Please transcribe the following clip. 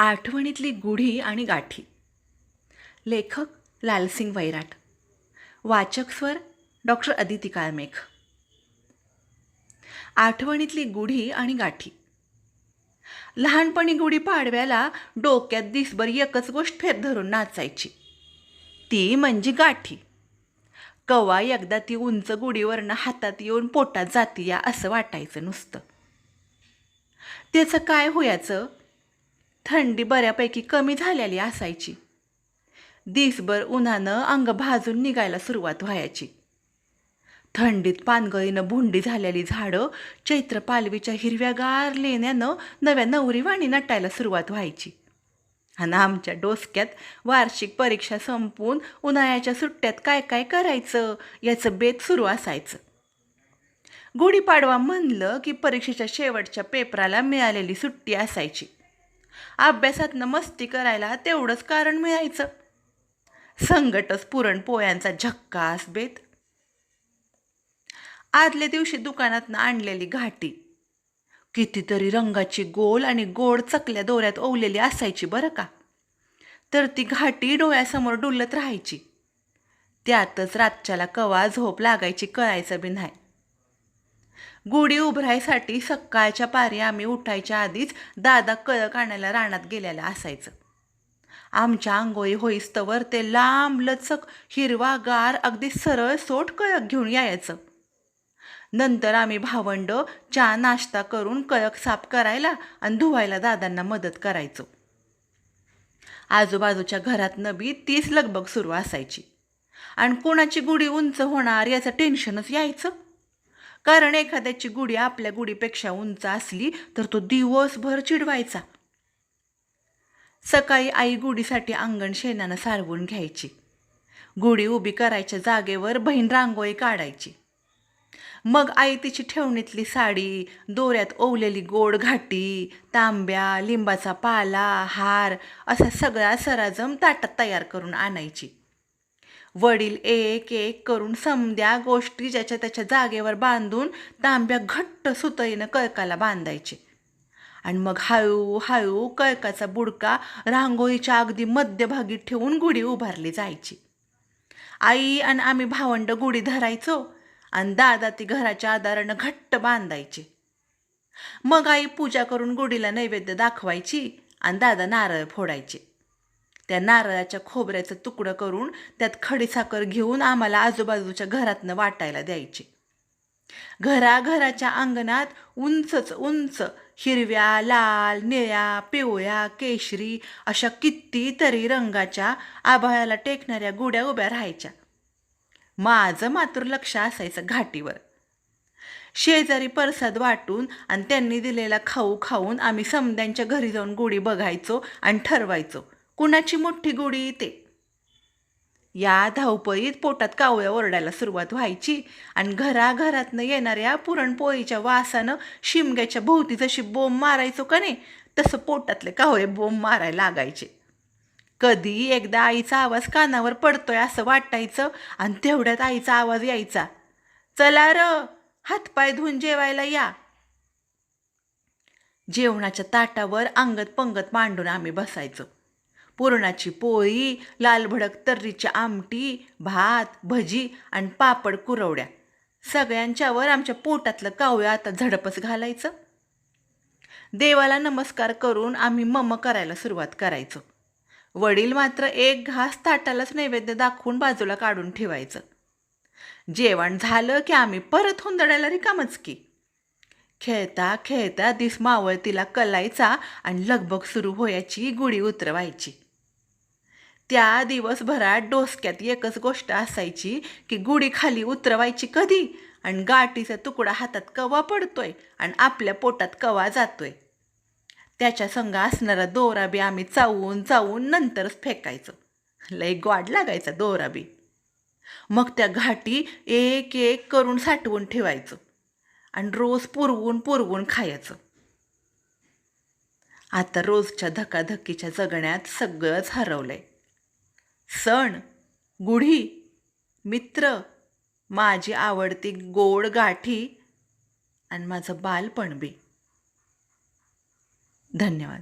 आठवणीतली गुढी आणि गाठी. लेखक लालसिंग वैराट. वाचक स्वर डॉक्टर अदिती काळमेघ. आठवणीतली गुढी आणि गाठी. लहानपणी गुढी पाडव्याला डोक्यात दिसभर एकच गोष्ट फेर धरून नाचायची. ती म्हणजे गाठी. कवा एकदा ती उंच गुढीवरनं हातात येऊन पोटात जाती या असं वाटायचं नुसतं. त्याचं काय होयाचं? थंडी बऱ्यापैकी कमी झालेली असायची. दिसभर उन्हानं अंग भाजून निघायला सुरुवात व्हायची. थंडीत पानगळीनं भुंडी झालेली झाडं चैत्र पालवीच्या हिरव्यागार लेण्यानं नव्या नवरीवाणी नटायला सुरुवात व्हायची. आणि आमच्या डोसक्यात वार्षिक परीक्षा संपून उन्हाळ्याच्या सुट्ट्यात काय काय करायचं याचं बेत सुरू असायचं. गुढीपाडवा म्हणलं की परीक्षेच्या शेवटच्या पेपराला मिळालेली सुट्टी असायची. अभ्यासातनं मस्ती करायला तेवढंच कारण मिळायचं. संगटच पुरणपोळ्यांचा झक्कास बेत. आदल्या दिवशी दुकानातनं आणलेली घाटी. कितीतरी रंगाची गोल आणि गोड चकल्या दोऱ्यात ओवलेली असायची बरं का? तर ती घाटी डोळ्यासमोर डुलत राहायची. त्यातच रातच्याला कवा झोप लागायची कळायचं बी नाही. गुढी उभरायसाठी सकाळच्या पारी आम्ही उठायच्या आधीच दादा कळक आणायला रानात गेलेला असायचं. आमच्या आंघोळी होईस्तवर ते लांब लचक हिरवा गार अगदी सरळ सोट कळक घेऊन यायचं. नंतर आम्ही भावंड चहा नाश्ता करून कळक साफ करायला आणि धुवायला दादांना मदत करायचो. आजूबाजूच्या घरात नबी तीच लगबग सुरू असायची. आणि कोणाची गुढी उंच होणार याचं टेन्शनच यायचं. कारण एखाद्याची गुढी आपल्या गुढीपेक्षा उंच असली तर तो दिवसभर चिडवायचा. सकाळी आई गुढीसाठी अंगण शेणानं सारवून घ्यायची. गुढी उभी करायच्या जागेवर बहीण रांगोळी काढायची. मग आई तिची ठेवणीतली साडी दोऱ्यात ओवलेली गोड घाटी तांब्या लिंबाचा पाला हार असा सगळा सराजम ताटात तयार करून आणायची. वडील एक एक करून समद्या गोष्टी ज्याच्या त्याच्या जागेवर बांधून तांब्या घट्ट सुतईनं कळकाला बांधायचे. आणि मग हळू हळू कळकाचा बुडका रांगोळीच्या अगदी मध्यभागी ठेवून गुढी उभारली जायची. आई आणि आम्ही भावंड गुढी धरायचो आणि दादा ती घराच्या आधारानं घट्ट बांधायचे. मग आई पूजा करून गुढीला नैवेद्य दाखवायची आणि दादा नारळ फोडायचे. त्या नारळाच्या खोबऱ्याचं तुकडं करून त्यात खडीसाखर घेऊन आम्हाला आजूबाजूच्या घरातनं वाटायला द्यायचे. घराघराच्या अंगणात उंचच उंच हिरव्या लाल निळ्या पिवळ्या केशरी अशा कितीतरी रंगाच्या आभाळाला टेकणाऱ्या गुड्या उभ्या राहायच्या. माझं मात्र लक्ष असायचं घाटीवर. शेजारी परसाद वाटून आणि त्यांनी दिलेला खाऊ खाऊन आम्ही समद्यांच्या घरी जाऊन गुढी बघायचो आणि ठरवायचो. कुणाची मोठी गोडी येते? या धावपळीत पोटात कावळ्या ओरडायला सुरुवात व्हायची आणि घराघरातनं येणाऱ्या पुरणपोळीच्या वासानं शिमग्याच्या भोवती जशी बोंब मारायचो का नाही तसं पोटातले कावळे बोंब मारायला लागायचे. कधी एकदा आईचा आवाज कानावर पडतोय असं वाटायचं आणि तेवढ्यात आईचा आवाज यायचा चला र हातपाय धुवून जेवायला या. जेवणाच्या ताटावर अंगत पंगत मांडून आम्ही बसायचो. पुरणाची पोळी लाल भडक तर्रीची आमटी भात भजी आणि पापड कुरवड्या. सगळ्यांच्यावर आमच्या पोटातलं कावळं आता झडपच घालायचं. देवाला नमस्कार करून आम्ही मम करायला सुरुवात करायचो. वडील मात्र एक घास ताटालाच नैवेद्य दाखवून बाजूला काढून ठेवायचं. जेवण झालं की आम्ही परत हुंदडायला रिकामच की. खेळता खेळता दिस मावळतीला कलायचा आणि लगबग सुरू व्हायची गुढी उतरवायची. त्या दिवसभरात डोसक्यात एकच गोष्ट असायची की गुढी खाली उतरवायची कधी? आणि गाठीचा तुकडा हातात कवा पडतोय आणि आपल्या पोटात कवा जातोय? त्याच्या संग असणारा दोरा बी आम्ही चावून चावून नंतरच फेकायचो. लय ग्वाड लागायचा दोरा बी. मग त्या घाटी एक एक करून साठवून ठेवायचो. आणि रोज पुरवून पुरवून खायचं. आता रोजच्या धकाधकीच्या जगण्यात सगळंच हरवलंय. सण गुढी मित्र माझी आवडती गोड गाठी आणि माझं बालपण बी. धन्यवाद.